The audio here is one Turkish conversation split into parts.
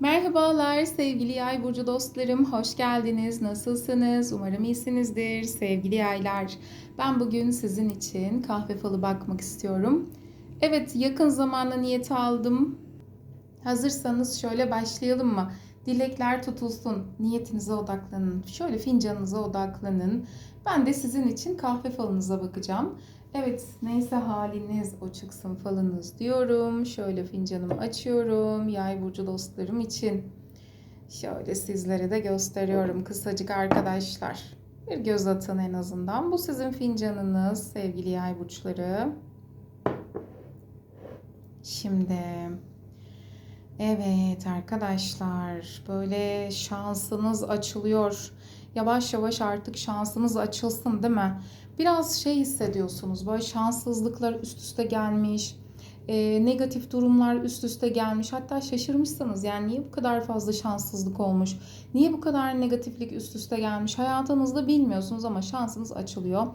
Merhabalar sevgili yay burcu dostlarım. Hoş geldiniz. Nasılsınız? Umarım iyisinizdir sevgili yaylar. Ben bugün sizin için kahve falı bakmak istiyorum. Evet yakın zamanda niyeti aldım. Hazırsanız şöyle başlayalım mı? Dilekler tutulsun. Niyetinize odaklanın. Şöyle fincanınıza odaklanın. Ben de sizin için kahve falınıza bakacağım. Evet neyse haliniz o çıksın falınız diyorum. Şöyle fincanımı açıyorum. Yay burcu dostlarım için. Şöyle sizlere de gösteriyorum kısacık arkadaşlar. Bir göz atın en azından. Bu sizin fincanınız sevgili yay burçları. Şimdi evet arkadaşlar böyle şansınız açılıyor. Yavaş yavaş artık şansınız açılsın değil mi? Biraz şey hissediyorsunuz böyle şanssızlıklar üst üste gelmiş. e, negatif durumlar üst üste gelmiş. Hatta şaşırmışsınız yani niye bu kadar fazla şanssızlık olmuş? Niye bu kadar negatiflik üst üste gelmiş? Hayatınızda bilmiyorsunuz ama şansınız açılıyor.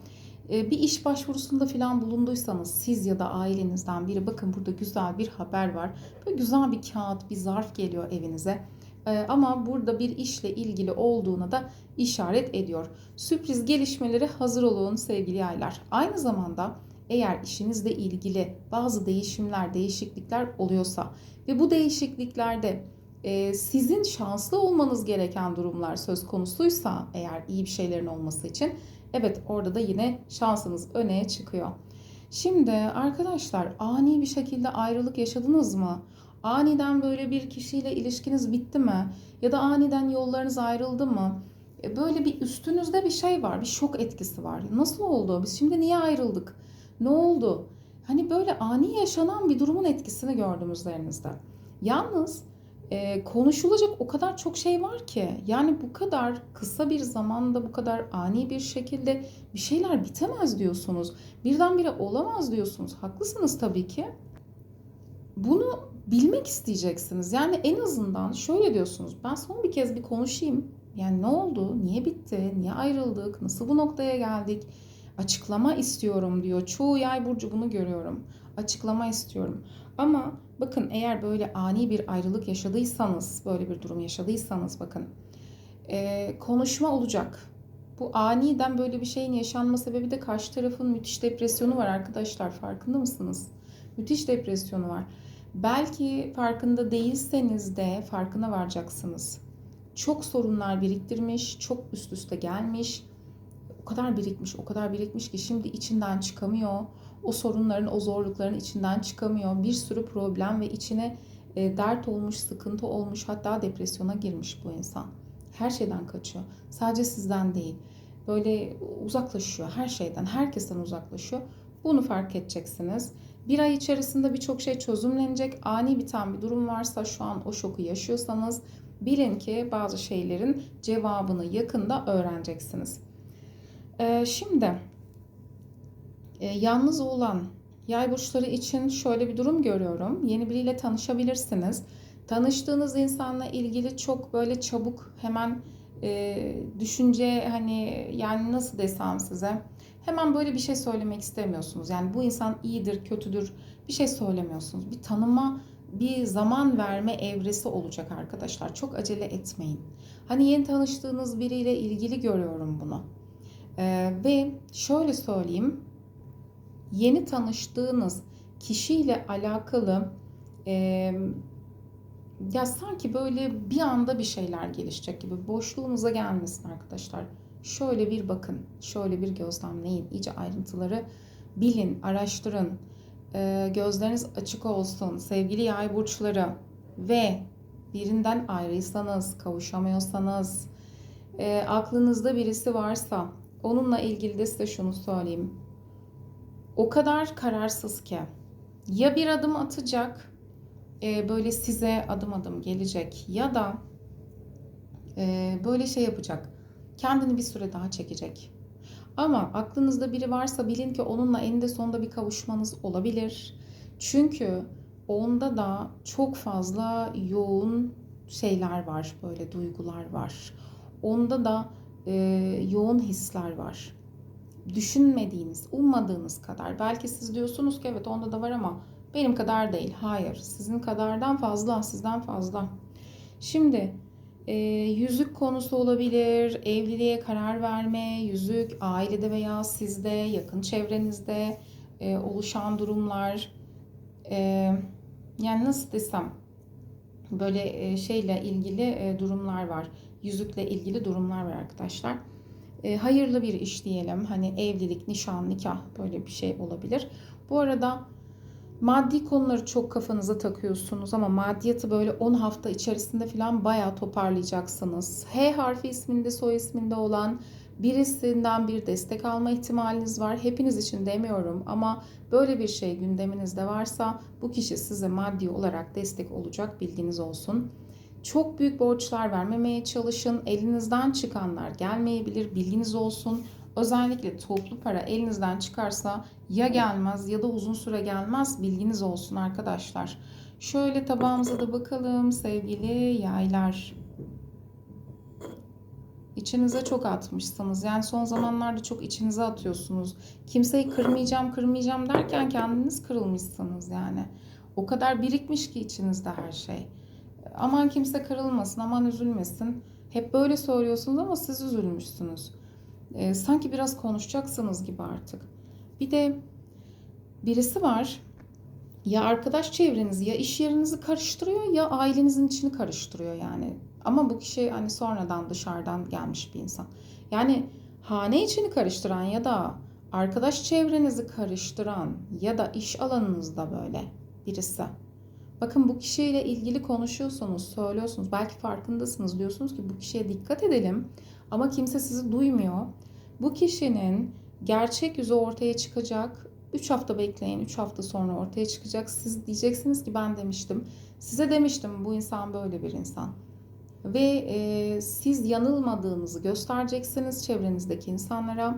E, bir iş başvurusunda falan bulunduysanız siz ya da ailenizden biri bakın burada güzel bir haber var. Böyle güzel bir kağıt, bir zarf geliyor evinize. E, ama burada bir işle ilgili olduğuna da işaret ediyor. Sürpriz gelişmelere hazır olun sevgili yaylar. Aynı zamanda eğer işinizle ilgili bazı değişimler, değişiklikler oluyorsa ve bu değişikliklerde e, sizin şanslı olmanız gereken durumlar söz konusuysa eğer iyi bir şeylerin olması için evet orada da yine şansınız öne çıkıyor. Şimdi arkadaşlar ani bir şekilde ayrılık yaşadınız mı? Aniden böyle bir kişiyle ilişkiniz bitti mi? Ya da aniden yollarınız ayrıldı mı? E, Böyle bir üstünüzde bir şey var, bir şok etkisi var. Nasıl oldu? Biz şimdi niye ayrıldık? Ne oldu? Hani böyle ani yaşanan bir durumun etkisini gördüm üzerinizde. Yalnız e, konuşulacak o kadar çok şey var ki. Yani bu kadar kısa bir zamanda bu kadar ani bir şekilde bir şeyler bitemez diyorsunuz. Birdenbire olamaz diyorsunuz. Haklısınız tabii ki. Bunu bilmek isteyeceksiniz. Yani en azından şöyle diyorsunuz. Ben son bir kez bir konuşayım. Yani ne oldu? Niye bitti? Niye ayrıldık? Nasıl bu noktaya geldik? Açıklama istiyorum diyor. Çoğu yay burcu bunu görüyorum. Açıklama istiyorum. Ama bakın eğer böyle ani bir ayrılık yaşadıysanız, böyle bir durum yaşadıysanız bakın e, konuşma olacak. Bu aniden böyle bir şeyin yaşanma sebebi de karşı tarafın müthiş depresyonu var arkadaşlar. Farkında mısınız? Müthiş depresyonu var. Belki farkında değilseniz de farkına varacaksınız. Çok sorunlar biriktirmiş, çok üst üste gelmiş. O kadar birikmiş, o kadar birikmiş ki şimdi içinden çıkamıyor. O sorunların, o zorlukların içinden çıkamıyor. Bir sürü problem ve içine e, dert olmuş, sıkıntı olmuş, hatta depresyona girmiş bu insan. Her şeyden kaçıyor. Sadece sizden değil. Böyle uzaklaşıyor her şeyden, herkesten uzaklaşıyor. Bunu fark edeceksiniz. Bir ay içerisinde birçok şey çözümlenecek. Ani biten bir durum varsa şu an o şoku yaşıyorsanız bilin ki bazı şeylerin cevabını yakında öğreneceksiniz. Ee, şimdi e, yalnız olan yay burçları için şöyle bir durum görüyorum. Yeni biriyle tanışabilirsiniz. Tanıştığınız insanla ilgili çok böyle çabuk hemen e, düşünce hani yani nasıl desem size hemen böyle bir şey söylemek istemiyorsunuz. Yani bu insan iyidir, kötüdür bir şey söylemiyorsunuz. Bir tanıma, bir zaman verme evresi olacak arkadaşlar. Çok acele etmeyin. Hani yeni tanıştığınız biriyle ilgili görüyorum bunu. Ee, ve şöyle söyleyeyim. Yeni tanıştığınız kişiyle alakalı e, ya sanki böyle bir anda bir şeyler gelişecek gibi boşluğunuza gelmesin arkadaşlar. Şöyle bir bakın, şöyle bir gözlemleyin, iyice ayrıntıları bilin, araştırın. Ee, gözleriniz açık olsun sevgili yay burçları ve birinden ayrıysanız, kavuşamıyorsanız, e, aklınızda birisi varsa onunla ilgili de size şunu söyleyeyim. O kadar kararsız ki ya bir adım atacak, e, böyle size adım adım gelecek ya da e, böyle şey yapacak. Kendini bir süre daha çekecek. Ama aklınızda biri varsa bilin ki onunla eninde sonunda bir kavuşmanız olabilir. Çünkü onda da çok fazla yoğun şeyler var, böyle duygular var. Onda da e, yoğun hisler var. Düşünmediğiniz, ummadığınız kadar. Belki siz diyorsunuz ki evet onda da var ama benim kadar değil. Hayır, sizin kadardan fazla, sizden fazla. Şimdi e, yüzük konusu olabilir, evliliğe karar verme, yüzük ailede veya sizde, yakın çevrenizde e, oluşan durumlar. E, yani nasıl desem böyle e, şeyle ilgili e, durumlar var. Yüzükle ilgili durumlar var arkadaşlar. E, hayırlı bir iş diyelim. Hani evlilik, nişan, nikah böyle bir şey olabilir. Bu arada maddi konuları çok kafanıza takıyorsunuz ama maddiyatı böyle 10 hafta içerisinde falan bayağı toparlayacaksınız. H harfi isminde, soy isminde olan birisinden bir destek alma ihtimaliniz var. Hepiniz için demiyorum ama böyle bir şey gündeminizde varsa bu kişi size maddi olarak destek olacak bilginiz olsun. Çok büyük borçlar vermemeye çalışın. Elinizden çıkanlar gelmeyebilir bilginiz olsun. Özellikle toplu para elinizden çıkarsa ya gelmez ya da uzun süre gelmez bilginiz olsun arkadaşlar. Şöyle tabağımıza da bakalım sevgili yaylar. İçinize çok atmışsınız. Yani son zamanlarda çok içinize atıyorsunuz. Kimseyi kırmayacağım, kırmayacağım derken kendiniz kırılmışsınız yani. O kadar birikmiş ki içinizde her şey. Aman kimse kırılmasın, aman üzülmesin. Hep böyle söylüyorsunuz ama siz üzülmüşsünüz. Ee, sanki biraz konuşacaksınız gibi artık. Bir de birisi var. Ya arkadaş çevrenizi ya iş yerinizi karıştırıyor ya ailenizin içini karıştırıyor yani. Ama bu kişi hani sonradan dışarıdan gelmiş bir insan. Yani hane içini karıştıran ya da arkadaş çevrenizi karıştıran ya da iş alanınızda böyle birisi. Bakın bu kişiyle ilgili konuşuyorsunuz, söylüyorsunuz. Belki farkındasınız. Diyorsunuz ki bu kişiye dikkat edelim. Ama kimse sizi duymuyor. Bu kişinin gerçek yüzü ortaya çıkacak. 3 hafta bekleyin, 3 hafta sonra ortaya çıkacak. Siz diyeceksiniz ki ben demiştim. Size demiştim bu insan böyle bir insan. Ve e, siz yanılmadığınızı göstereceksiniz çevrenizdeki insanlara.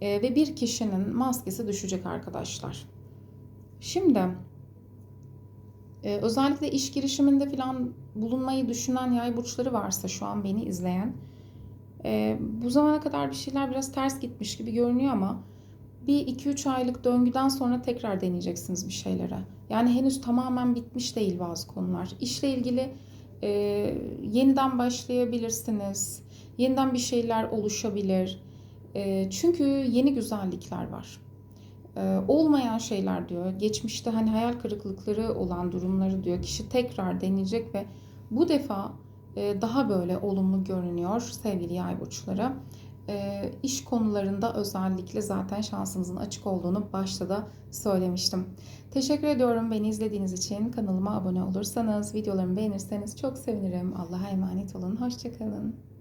E, ve bir kişinin maskesi düşecek arkadaşlar. Şimdi e, özellikle iş girişiminde falan bulunmayı düşünen yay burçları varsa şu an beni izleyen e, bu zamana kadar bir şeyler biraz ters gitmiş gibi görünüyor ama bir 2-3 aylık döngüden sonra tekrar deneyeceksiniz bir şeylere. Yani henüz tamamen bitmiş değil bazı konular. İşle ilgili e, yeniden başlayabilirsiniz. Yeniden bir şeyler oluşabilir. E, çünkü yeni güzellikler var. E, olmayan şeyler diyor. Geçmişte hani hayal kırıklıkları olan durumları diyor. Kişi tekrar deneyecek ve bu defa e, daha böyle olumlu görünüyor sevgili yay burçları. E, iş konularında özellikle zaten şansınızın açık olduğunu başta da söylemiştim. Teşekkür ediyorum beni izlediğiniz için. Kanalıma abone olursanız, videolarımı beğenirseniz çok sevinirim. Allah'a emanet olun. Hoşçakalın.